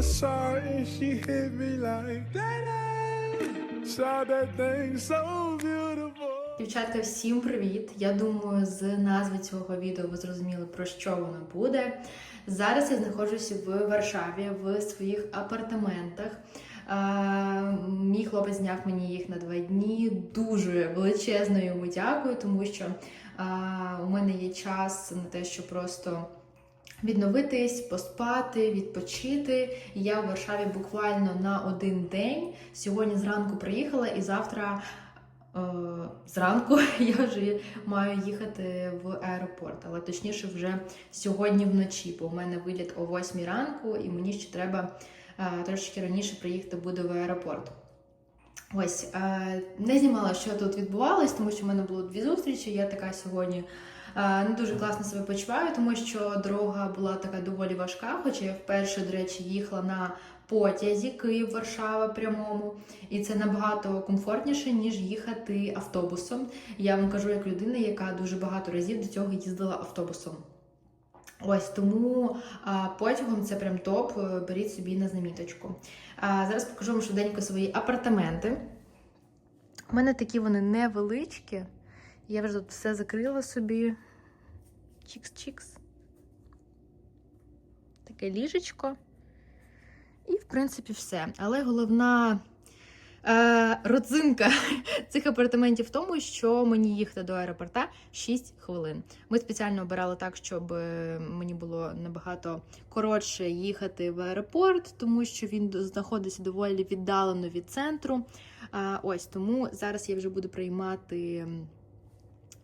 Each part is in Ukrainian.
I saw it and she hit me like that. Saw that thing so beautiful. Дівчатка, всім привіт! Я думаю, з назви цього відео ви зрозуміли, про що воно буде. Зараз я знаходжуся в Варшаві в своїх апартаментах. Мій хлопець зняв мені їх на два дні. Дуже величезно йому дякую, тому що у мене є час на те, що просто відновитись, поспати, відпочити. Я в Варшаві буквально на один день. Сьогодні зранку приїхала і завтра. е, Зранку я вже маю їхати в аеропорт, але точніше вже сьогодні вночі, бо у мене виліт о 8 ранку, і мені ще треба е, трошки раніше приїхати буде в аеропорт. Ось е, не знімала, що тут відбувалось, тому що в мене було дві зустрічі. Я така сьогодні не дуже класно себе почуваю, тому що дорога була така доволі важка. Хоча я вперше, до речі, їхала на потязі Київ-Варшава прямому, і це набагато комфортніше, ніж їхати автобусом. Я вам кажу як людина, яка дуже багато разів до цього їздила автобусом. Ось тому а, потягом це прям топ. е, Беріть собі на заміточку. А, зараз покажу вам швиденько свої апартаменти. У мене такі вони невеличкі. Я вже тут все закрила собі. Чікс-чікс. Таке ліжечко. І, в принципі, все. Але головна е, родзинка цих апартаментів в тому, що мені їхати до аеропорта 6 хвилин. Ми спеціально обирали так, щоб е, мені було набагато коротше їхати в аеропорт, тому що він знаходиться доволі віддалено від центру. А, ось тому зараз я вже буду приймати.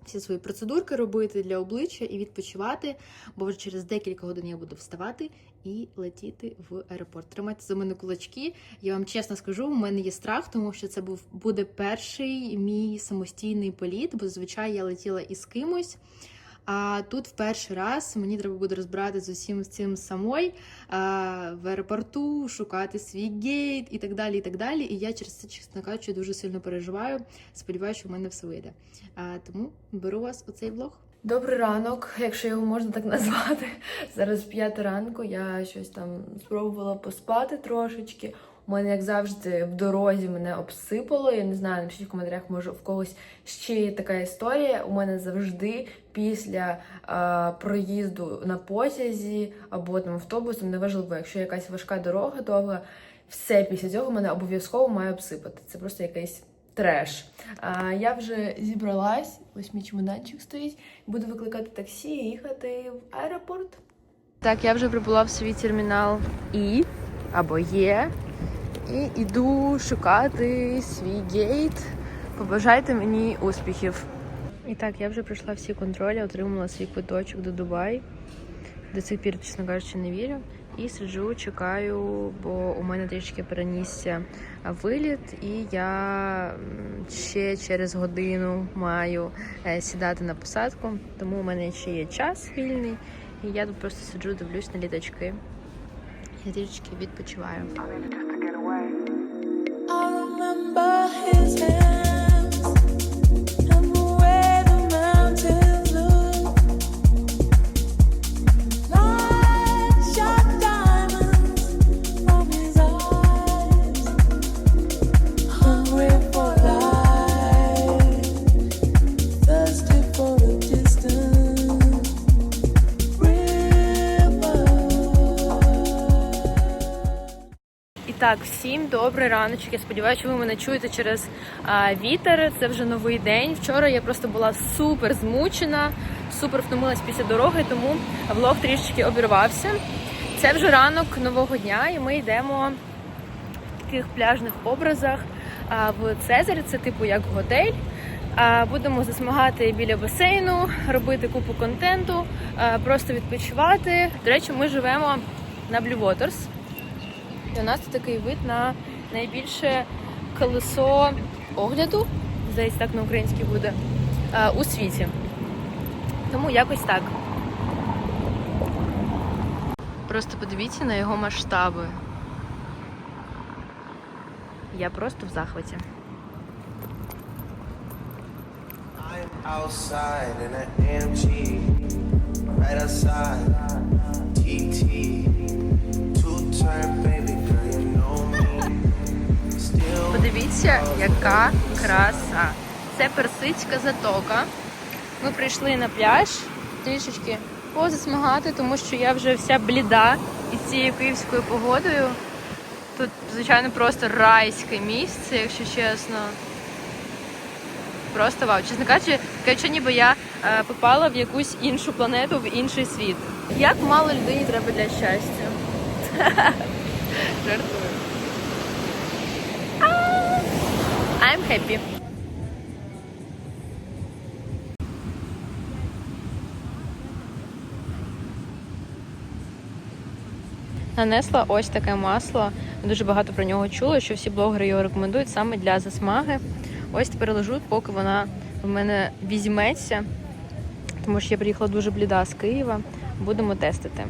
Всі свої процедурки робити для обличчя і відпочивати, бо вже через декілька годин я буду вставати і летіти в аеропорт. Тримайте за мене кулачки. Я вам чесно скажу, у мене є страх, тому що це був буде перший мій самостійний політ, бо зазвичай я летіла із кимось. А тут в перший раз мені треба буде розбирати з усім цим самой а, в аеропорту, шукати свій гейт і так далі. І так далі. І я через це, чесно кажучи, дуже сильно переживаю. Сподіваюся, що в мене все вийде. А, тому беру вас у цей влог. Добрий ранок, якщо його можна так назвати. Зараз п'ята ранку. Я щось там спробувала поспати трошечки. Мене, як завжди, в дорозі мене обсипало. Я не знаю, напишіть в коментарях, може в когось ще є така історія. У мене завжди після а, проїзду на потязі або там автобусом, неважливо, якщо якась важка дорога довга, все після цього мене обов'язково має обсипати. Це просто якийсь треш. А, я вже зібралась, ось мій чемоданчик стоїть. Буду викликати таксі і їхати в аеропорт. Так, я вже прибула в свій термінал І або Є. І йду шукати свій гейт. Побажайте мені успіхів. І так, я вже пройшла всі контролі, отримала свій квиточок до Дубай. До цих пір, чесно кажучи, не вірю. І сиджу, чекаю, бо у мене трішки перенісся виліт, і я ще через годину маю е, сідати на посадку, тому у мене ще є час вільний. І я тут просто сиджу, дивлюсь на літачки. Я трішки відпочиваю. Добрий раночок. Я сподіваюся, що ви мене чуєте через а, вітер. Це вже новий день. Вчора я просто була супер змучена, супер втомилась після дороги, тому влог трішечки обірвався. Це вже ранок нового дня, і ми йдемо в таких пляжних образах а, в Цезарь. Це типу як готель. А, Будемо засмагати біля басейну, робити купу контенту, а, просто відпочивати. До речі, ми живемо на Blue Waters. І у нас тут такий вид на найбільше колесо огляду, здається, так на українській буде, е, у світі. Тому якось так. Просто подивіться на його масштаби. Я просто в захваті. Outside in an AMG, right outside. TT, two turn baby, яка краса! Це персидська затока. Ми прийшли на пляж трішечки позасмагати, тому що я вже вся бліда із цією київською погодою. Тут, звичайно, просто райське місце, якщо чесно. Просто вау. Чесно кажучи, що ніби я е, попала в якусь іншу планету, в інший світ. Як мало людині треба для щастя? Жартую. А, I'm happy. Нанесла ось таке масло. Дуже багато про нього чула, що всі блогери його рекомендують саме для засмаги. Ось тепер лежу, поки вона в мене візьметься, тому що я приїхала дуже бліда з Києва. Будемо тестити.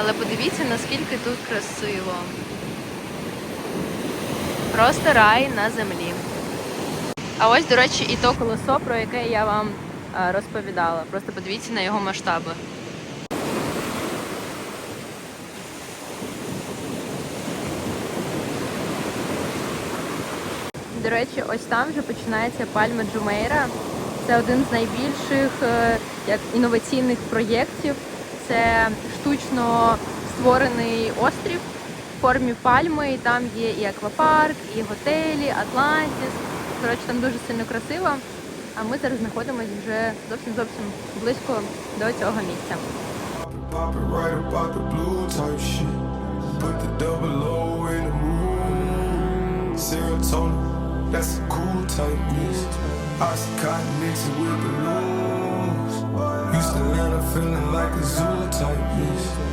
Але подивіться, наскільки тут красиво. Просто рай на землі. А ось, до речі, і то колесо, про яке я вам е, розповідала. Просто подивіться на його масштаби. До речі, ось там вже починається пальма Джумейра. Це один з найбільших е, як інноваційних проєктів. Це штучно створений острів в формі пальми. І там є і аквапарк, і готелі, Атлантіс. Коротше, там дуже сильно красиво. А ми зараз знаходимося вже зовсім зовсім близько до цього місця. That's a cool type mix. Oxycontin mixing with the blues. Used to land feeling like a zoo type mix.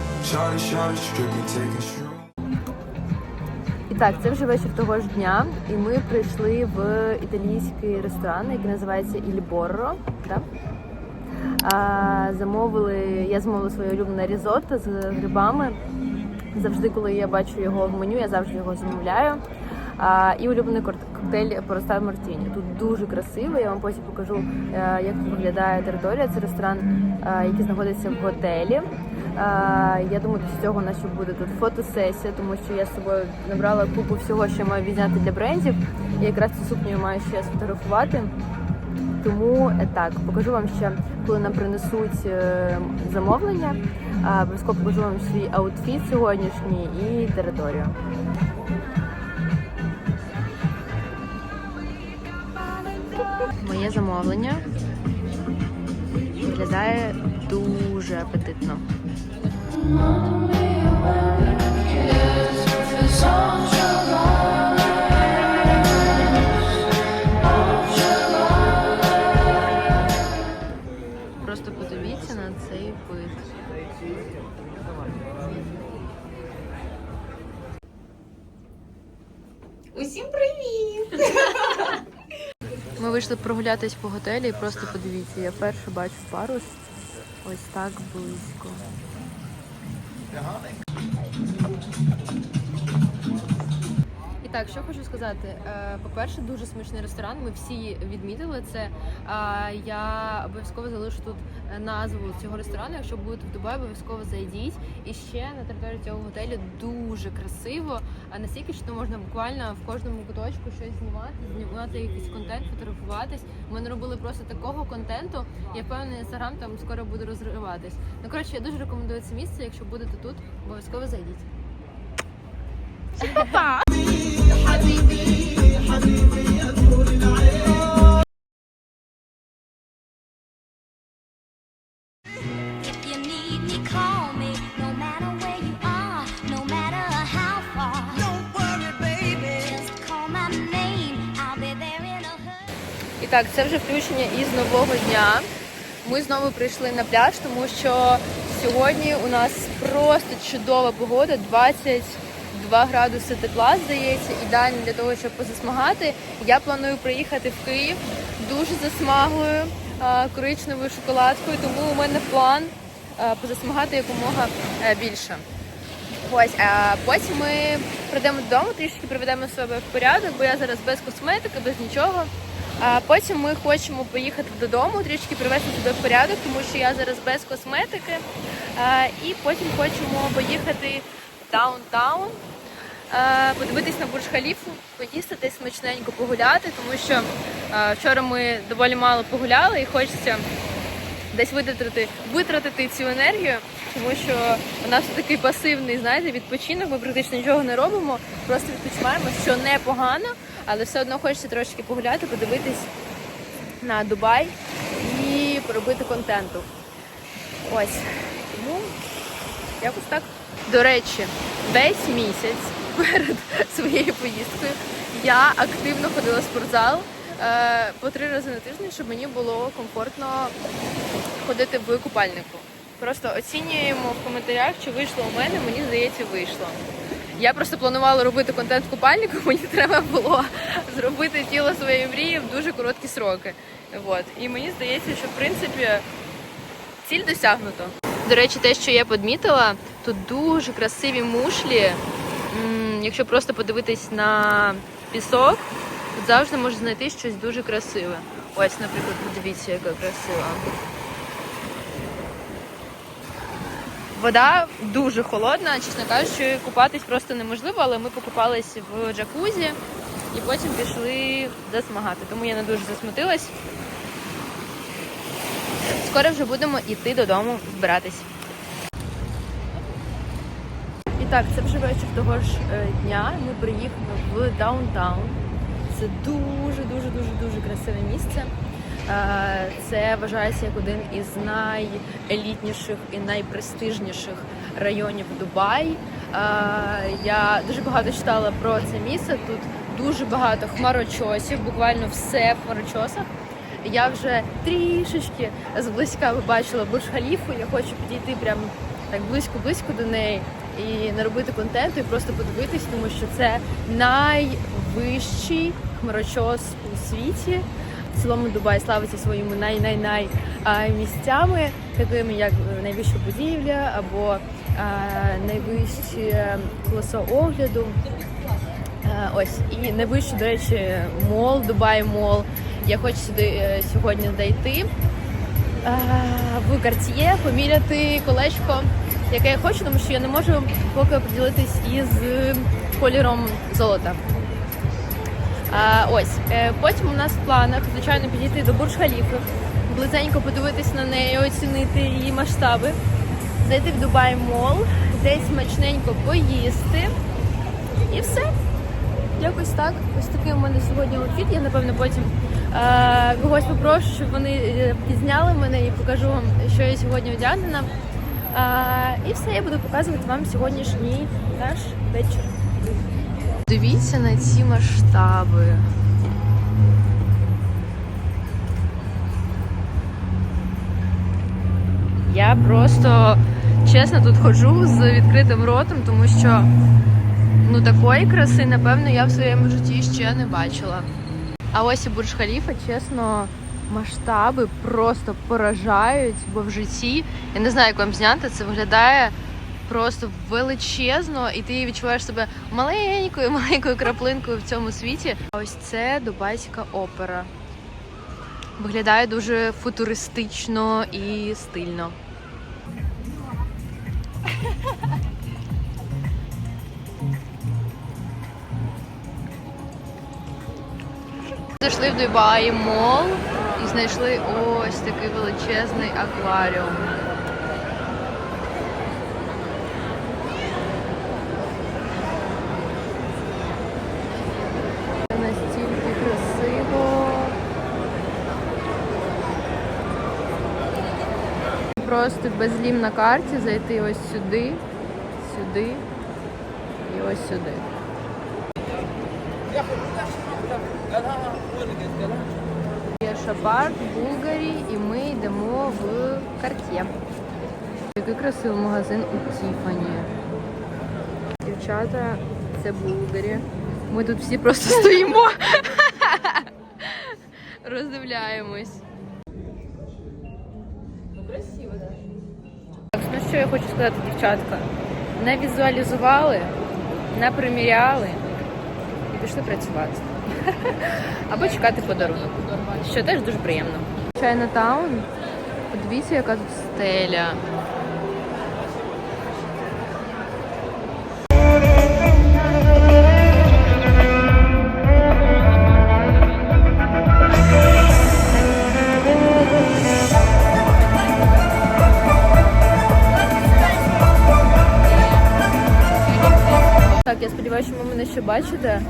І так, це вже вечір того ж дня, і ми прийшли в італійський ресторан, який називається Іль Борро. Да? А, замовили, я замовила своє улюблене різотто з грибами. Завжди, коли я бачу його в меню, я завжди його замовляю. А, і улюблений коктейль Поростав Мартіні. Тут дуже красиво. Я вам потім покажу, е, як тут виглядає територія. Це ресторан, е, який знаходиться в готелі. Я думаю, після цього у нас ще буде тут фотосесія, тому що я з собою набрала купу всього, що я маю відзняти для брендів. І якраз цю сукню маю ще сфотографувати. Тому е, так, покажу вам ще, коли нам принесуть е, замовлення. Обов'язково покажу вам свій аутфіт сьогоднішній і територію. Моє замовлення виглядає дуже апетитно. Просто подивіться на цей вид. Усім привіт! Ми вийшли прогулятись по готелі і просто подивіться, я перше бачу парус ось так близько. І так, що хочу сказати. Е, По-перше, дуже смачний ресторан. Ми всі відмітили це. Я обов'язково залишу тут е, назву цього ресторану. Якщо будете в Дубаї, обов'язково зайдіть. І ще на території цього готелю дуже красиво. А настільки, що можна буквально в кожному куточку щось знімати, знімати якийсь контент, фотографуватись. Ми не робили просто такого контенту. Я впевнена, інстаграм там скоро буде розриватись. Ну коротше, я дуже рекомендую це місце. Якщо будете тут, обов'язково зайдіть. Всім па-па! If І так, це вже включення із нового дня. Ми знову прийшли на пляж, тому що сьогодні у нас просто чудова погода, 22 градуси тепла, здається, ідеально для того, щоб позасмагати. Я планую приїхати в Київ дуже засмаглою коричневою шоколадкою, тому у мене план позасмагати якомога е, більше. Ось, а потім ми прийдемо додому, трішки приведемо себе в порядок, бо я зараз без косметики, без нічого. А потім ми хочемо поїхати додому, трішки привести себе в порядок, тому що я зараз без косметики. І потім хочемо поїхати в даунтаун, подивитись на Бурж Халіфу, поїсти десь смачненько погуляти, тому що вчора ми доволі мало погуляли і хочеться десь витратити, витратити цю енергію, тому що у нас такий пасивний, знаєте, відпочинок. Ми практично нічого не робимо, просто відпочиваємо, що непогано, але все одно хочеться трошки погуляти, подивитись на Дубай і поробити контенту. Ось тому якось так. До речі, весь місяць перед своєю поїздкою я активно ходила в спортзал е, по три рази на тиждень, щоб мені було комфортно ходити в купальнику. Просто оцінюємо в коментарях, чи вийшло у мене. Мені здається, вийшло. Я просто планувала робити контент купальнику, мені треба було зробити тіло своєї мрії в дуже короткі сроки. От. І мені здається, що в принципі ціль досягнуто. До речі, те, що я підмітила, тут дуже красиві мушлі. Якщо просто подивитись на пісок, тут завжди можна знайти щось дуже красиве. Ось, наприклад, подивіться, яка красива. Вода дуже холодна, чесно кажучи, купатись просто неможливо, але ми покупались в джакузі і потім пішли засмагати. Тому я не дуже засмутилась. Скоро вже будемо йти додому збиратись. І так, це вже вечір того ж е, дня. Ми приїхали в даунтаун. Це дуже дуже дуже дуже красиве місце. Е, Це вважається як один із найелітніших і найпрестижніших районів Дубай. Е, Я дуже багато читала про це місце. Тут дуже багато хмарочосів, буквально все в хмарочосах. Я вже трішечки зблизька побачила Бурж Халіфу. Я хочу підійти прямо так близько-близько до неї і наробити контенту, і просто подивитись, тому що це найвищий хмарочос у світі. Цілому Дубай славиться своїми най-най-най місцями, такими як найвища будівля або найвище колесо огляду. Е, Ось і найвищий, до речі, мол, Дубай мол. Я хочу сюди е, сьогодні зайти е, в Картіє, поміряти колечко, яке я хочу, тому що я не можу поки поділитись із кольором золота. Ось е, потім у нас в планах, звичайно, підійти до Бурж Халіфи, близенько подивитись на неї, оцінити її масштаби, зайти в Дубай Мол, десь смачненько поїсти. І все. Якось так. Ось такий у мене сьогодні outfit. Я напевно потім е, когось попрошу, щоб вони е, підзняли мене і покажу вам, що я сьогодні одягнена. Е, і все, я буду показувати вам сьогоднішній наш вечір. Дивіться на ці масштаби. Я просто чесно тут ходжу з відкритим ротом, тому що ну такої краси, напевно, я в своєму житті ще не бачила. А ось і Бурж Халіфа, чесно, масштаби просто поражають, бо в житті я не знаю, як вам зняти, це виглядає просто величезно, і ти відчуваєш себе маленькою, маленькою краплинкою в цьому світі. А ось це Дубайська опера. Виглядає дуже футуристично і стильно. Зайшли в Дубаї мол і знайшли ось такий величезний акваріум. Це Настільки красиво. Просто безлім на карті зайти ось сюди, сюди і ось сюди. Є Шапарт, Булгарі, і ми йдемо в Карт'є. Який красивий магазин у Тіфані. Дівчата, це Булгарі. Ми тут всі просто стоїмо. Роздивляємось. Що я хочу сказати, дівчатка? Не візуалізували, не приміряли і пішли працювати. Або чекати подарунок, що теж дуже приємно. Чайна-таун. Подивіться, яка тут стеля. Так, я сподіваюся, що ви мене ще бачите.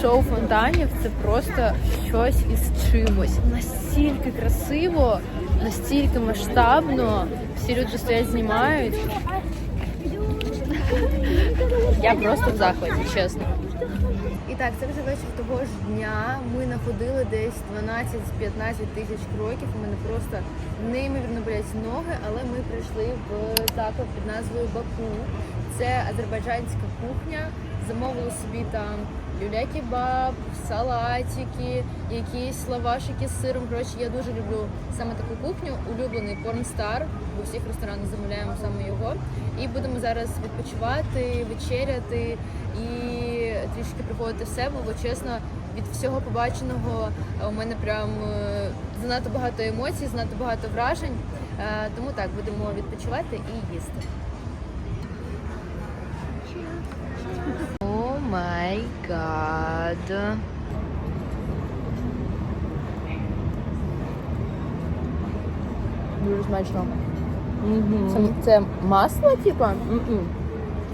Шоу фонтанів це просто щось із чимось. Настільки красиво, настільки масштабно. Всі люди стоять, знімають. Я просто в захваті, чесно. І так, це вже вечір того ж дня. Ми находили десь 12-15 тисяч кроків. У мене просто неймовірно болять ноги, але ми прийшли в заклад під назвою Баку. Це азербайджанська кухня. Замовили собі там люля-кебаб, салатики, якісь лавашики з сиром. Коротше, я дуже люблю саме таку кухню. Улюблений порнстар. У всіх ресторанах замовляємо саме його. І будемо зараз відпочивати, вечеряти і трішки приходити в себе, бо чесно, від всього побаченого е, у мене прям е, занадто багато емоцій, занадто багато вражень. Е, Тому так будемо відпочивати і їсти. О май гад. Дуже смачно. Це, це масло, типа?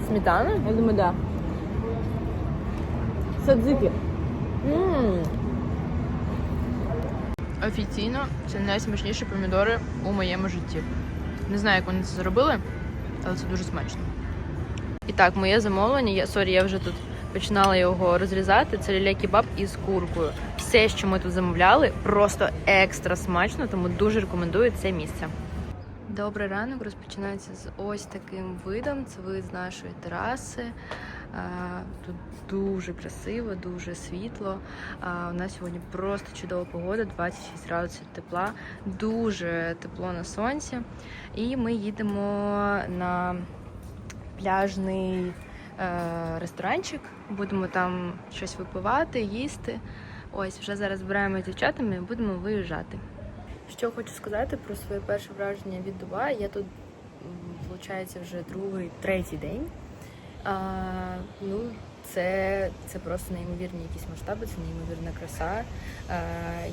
Сметана? Я думаю, да. Садзики. Офіційно це найсмачніші помідори у моєму житті. Не знаю, як вони це зробили, але це дуже смачно. І так, моє замовлення, я сорі, я вже тут починала його розрізати. Це ліля кебаб із куркою. Все, що ми тут замовляли, просто екстра смачно, тому дуже рекомендую це місце. Добрий ранок розпочинається з ось таким видом. Це вид з нашої тераси. Тут дуже красиво, дуже світло. У нас сьогодні просто чудова погода, 26 градусів тепла, дуже тепло на сонці. І ми їдемо на пляжний е, ресторанчик. Будемо там щось випивати, їсти. Ось вже зараз збираємо дівчатами і будемо виїжджати. Що хочу сказати про своє перше враження від Дубаю. Я тут, виходить, вже другий, третій день. А, ну, це, це просто неймовірні якісь масштаби, це неймовірна краса. А,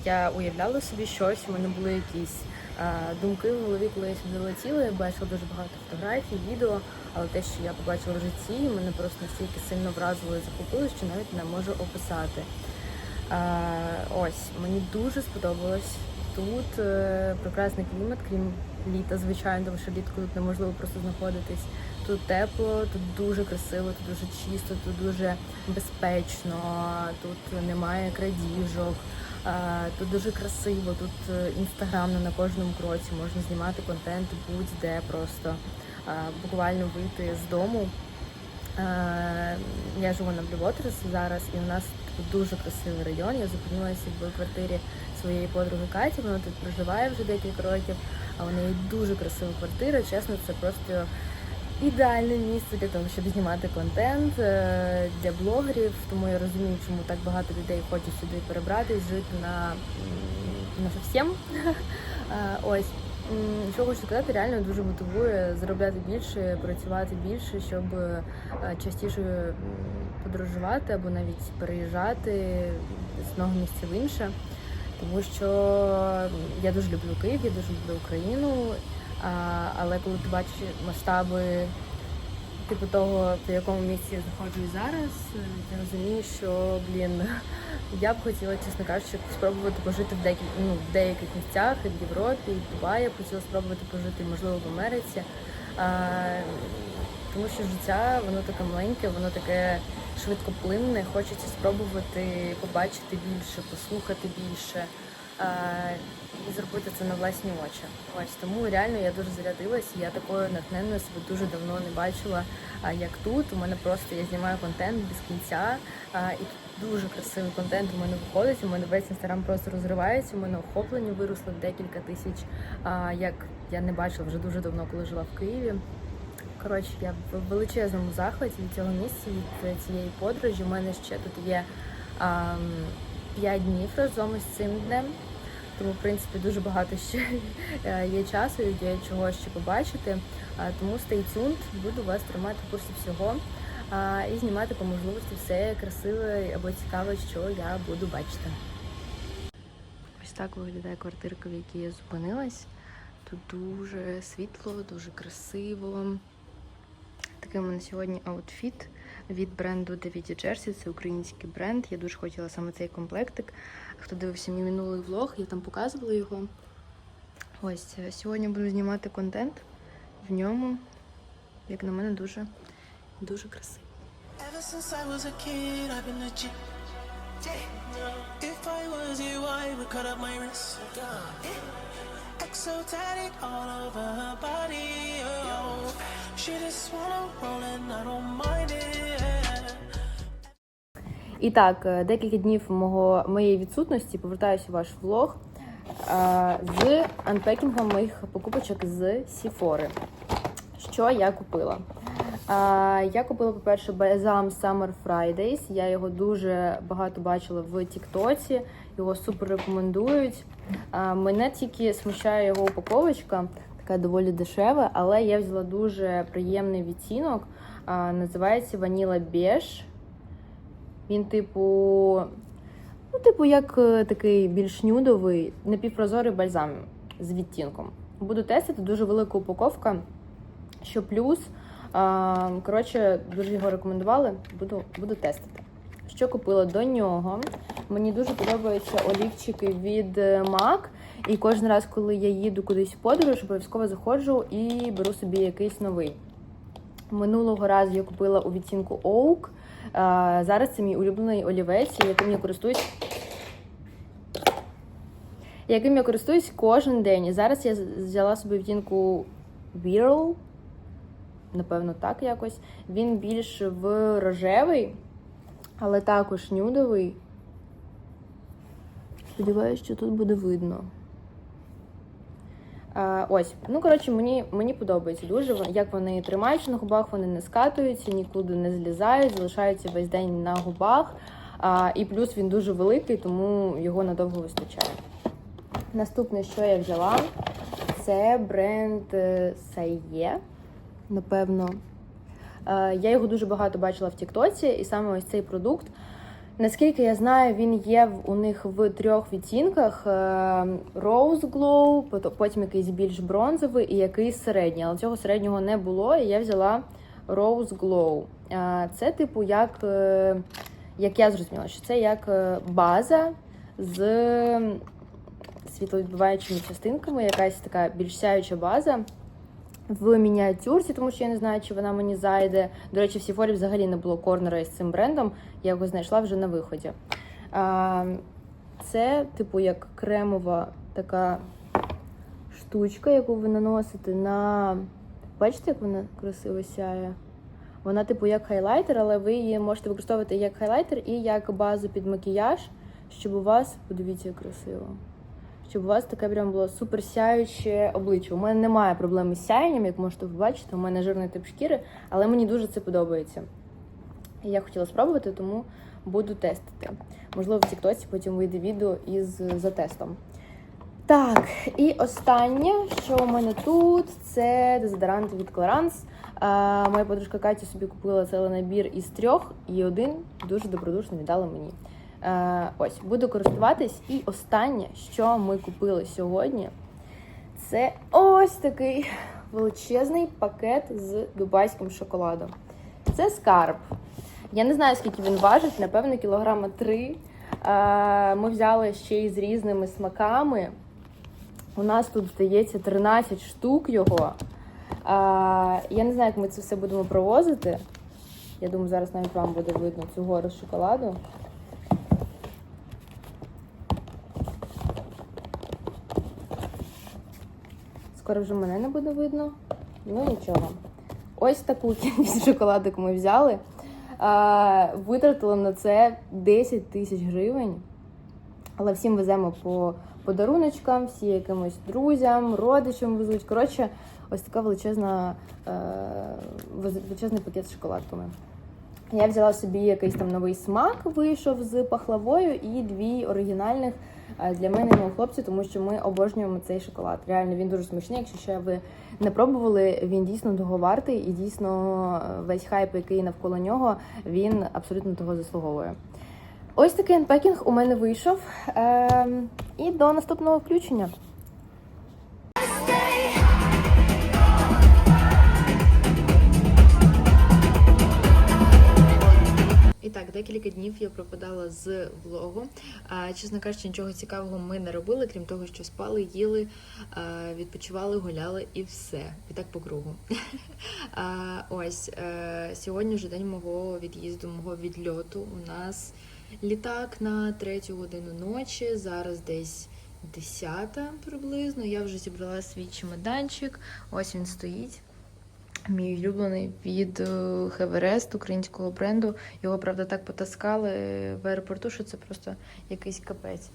я уявляла собі щось, у мене були якісь а, думки в голові, коли я сюди летіла. Я бачила дуже багато фотографій, відео, але те, що я побачила в житті, мене просто настільки сильно вразило і захопило, що навіть не можу описати. А, ось, мені дуже сподобалось. Тут е, прекрасний клімат, крім літа, звичайно, тому що влітку тут неможливо просто знаходитись. Тут тепло, тут дуже красиво, тут дуже чисто, тут дуже безпечно, тут немає крадіжок, е, тут дуже красиво, тут е, інстаграмно на кожному кроці можна знімати контент будь-де просто буквально вийти з дому. Я живу на Блювотерс зараз, і у нас тут дуже красивий район. Я зупинилася в квартирі своєї подруги Каті. Вона тут проживає вже декілька років, а у неї дуже красива квартира. Чесно, це просто ідеальне місце для того, щоб знімати контент е, для блогерів. Тому я розумію, чому так багато людей хочуть сюди перебратись, жити на, на совсем. Е, Ось. Що хочу сказати, реально дуже мотивує заробляти більше, працювати більше, щоб е, частіше подорожувати або навіть переїжджати з одного місця в інше. Тому що я дуже люблю Київ, я дуже люблю Україну. Але коли ти бачиш масштаби типу того, в якому місці я знаходжусь зараз, е, ти розумієш, що блін, я б хотіла, чесно кажучи, спробувати пожити в деяких, ну, в деяких місцях і в Європі, і в Дубаї. Я б хотіла спробувати пожити, можливо, в Америці. А, тому що життя, воно таке маленьке, воно таке швидкоплинне. Хочеться спробувати побачити більше, послухати більше. А, і зробити це на власні очі. Ось тому реально я дуже зарядилась. Я такою натхненною себе дуже давно не бачила, а, як тут. У мене просто я знімаю контент без кінця, а, і тут дуже красивий контент у мене виходить. У мене весь інстаграм просто розривається. У мене охоплення виросло декілька тисяч. Як я не бачила вже дуже давно, коли жила в Києві. Коротше, я в величезному захваті від цього місця, від цієї подорожі. У мене ще тут є 5 днів разом із цим днем. Тому, в принципі, дуже багато ще е, є часу і є чого ще побачити. Тому stay tuned, буду вас тримати в курсі всього і знімати по можливості все красиве або цікаве, що я буду бачити. Ось так виглядає квартирка, в якій я зупинилась. Тут дуже світло, дуже красиво. Такий у мене сьогодні аутфіт від бренду David Jersey. Це український бренд. Я дуже хотіла саме цей комплектик. Хто дивився мій минулий влог, я там показувала його. Ось е, сьогодні буду знімати контент в ньому. Як на мене, дуже дуже красиво. Ever since I was a kid, I've been legit. If I was you, I would cut up my wrist. Exo tatted all over her body. І так, е, декілька днів мого моєї відсутності повертаюся у ваш влог е, з анпекінгом моїх покупочок з Сіфори. Що я купила? Е, Я купила, по-перше, Balsam Summer Fridays. Я його дуже багато бачила в Тіктоці. Його супер рекомендують. Е, Мене тільки смущає його упаковочка, така доволі дешева, але я взяла дуже приємний відтінок. Називається Vanilla Beige. Він, типу, ну, типу, як е, такий більш нюдовий, напівпрозорий бальзам з відтінком. Буду тестити дуже велика упаковка. Що плюс, коротше, дуже його рекомендували. Буду, буду тестити. Що купила до нього? Мені дуже подобаються олівчики від е, MAC. І кожен раз, коли я їду кудись в подорож, обов'язково заходжу і беру собі якийсь новий. Минулого разу я купила у відтінку Oak. Зараз це мій улюблений олівець, яким я користуюсь. Яким я користуюсь кожен день. І зараз я взяла собі відтінку Whirl. Напевно, так якось. Він більш в рожевий, але також нюдовий. Сподіваюсь, що тут буде видно. А, ось, ну коротше, мені, мені подобається дуже, як вони тримаються на губах, вони не скатуються, нікуди не злізають, залишаються весь день на губах. А, і плюс він дуже великий, тому його надовго вистачає. Наступне, що я взяла, це бренд е, Сає. Напевно. Е, Я його дуже багато бачила в Тіктоці, і саме ось цей продукт. Наскільки я знаю, він є у них в трьох відтінках: е, Rose Glow, потім якийсь більш бронзовий і якийсь середній. Але цього середнього не було, і я взяла Rose Glow. Е, Це, типу, як, е, як я зрозуміла, що це як база з світловідбиваючими частинками, якась така більш сяюча база. В мініатюрці, тому що я не знаю, чи вона мені зайде. До речі, в Сіфорі взагалі не було корнера із цим брендом. Я його знайшла вже на виході. Це, типу, як кремова така штучка, яку ви наносите на. Бачите, як вона красиво сяє? Вона, типу, як хайлайтер, але ви її можете використовувати як хайлайтер і як базу під макіяж, щоб у вас, подивіться, красиво. Щоб у вас таке прям було супер сяюче обличчя. У мене немає проблеми з сяєнням, як можете побачити. У мене жирний тип шкіри, але мені дуже це подобається. І я хотіла спробувати, тому буду тестити. Можливо, в Тіктоці потім вийде відео із затестом. Так, і останнє, що у мене тут, це дезодорант від Clarins. Моя подружка Катя собі купила цілий набір із трьох, і один дуже добродушно віддала мені. Е, ось, буду користуватись. І останнє, що ми купили сьогодні, це ось такий величезний пакет з дубайським шоколадом. Це скарб. Я не знаю, скільки він важить, напевно, кілограма три. Е, Ми взяли ще й з різними смаками. У нас тут, здається, 13 штук його. А, я не знаю, як ми це все будемо провозити. Я думаю, зараз навіть вам буде видно цю гору шоколаду. Скоро вже мене не буде видно. Ну нічого. Ось таку кількість шоколадок ми взяли. А, витратили на це 10 тисяч гривень. Але всім веземо по подаруночкам, всі якимось друзям, родичам везуть. Коротше, ось така величезна, е, величезний пакет з шоколадками. Я взяла собі якийсь там новий смак, вийшов з пахлавою і дві оригінальних е, для мене і мого хлопця, тому що ми обожнюємо цей шоколад. Реально він дуже смачний. Якщо ще ви не пробували, він дійсно того вартий і дійсно е, весь хайп, який навколо нього, він абсолютно того заслуговує. Ось такий анпекінг у мене вийшов. Ем, і до наступного включення. Так, декілька днів я пропадала з влогу. Чесно кажучи, нічого цікавого ми не робили, крім того, що спали, їли, відпочивали, гуляли і все. І так по кругу. Ось е, сьогодні вже день мого від'їзду, мого відльоту. У нас літак на третю годину ночі. Зараз десь. Десята приблизно. Я вже зібрала свій чемоданчик. Ось він стоїть. Мій улюблений від Хеверест українського бренду. Його, правда, так потаскали в аеропорту, що це просто якийсь капець.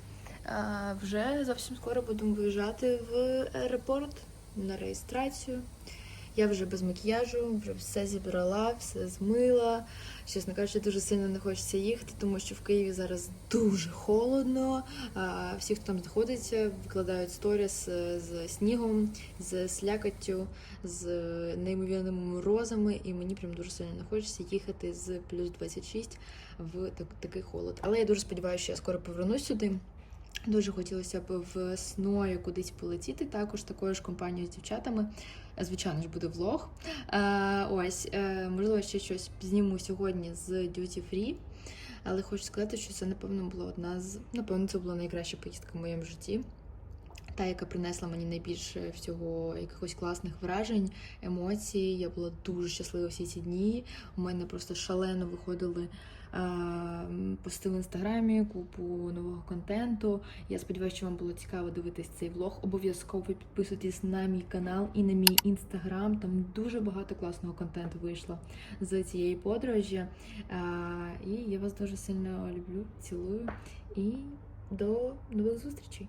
А вже зовсім скоро будемо виїжджати в аеропорт на реєстрацію. Я вже без макіяжу, вже все зібрала, все змила. Чесно кажучи, дуже сильно не хочеться їхати, тому що в Києві зараз дуже холодно. Всі, хто там знаходиться, викладають сторіс е, з снігом, з слякоттю, з неймовірними морозами, і мені прям дуже сильно не хочеться їхати з плюс 26 в такий холод. Але я дуже сподіваюся, що я скоро повернусь сюди. Дуже хотілося б весною кудись полетіти, також такою ж компанією з дівчатами. Е, Звичайно ж, буде влог. Е, ось, е, можливо, ще щось зніму сьогодні з Duty Free. Але хочу сказати, що це, напевно, була одна з. Напевно, це була найкраща поїздка в моєму житті. Та, яка принесла мені найбільше всього якихось класних вражень, емоцій. Я була дуже щаслива всі ці дні. У мене просто шалено виходили Е, постили в інстаграмі, купу нового контенту. Я сподіваюся, що вам було цікаво дивитись цей влог. Обов'язково підписуйтесь на мій канал і на мій інстаграм. Там дуже багато класного контенту вийшло з цієї подорожі. Е, і я вас дуже сильно люблю, цілую і до нових зустрічей!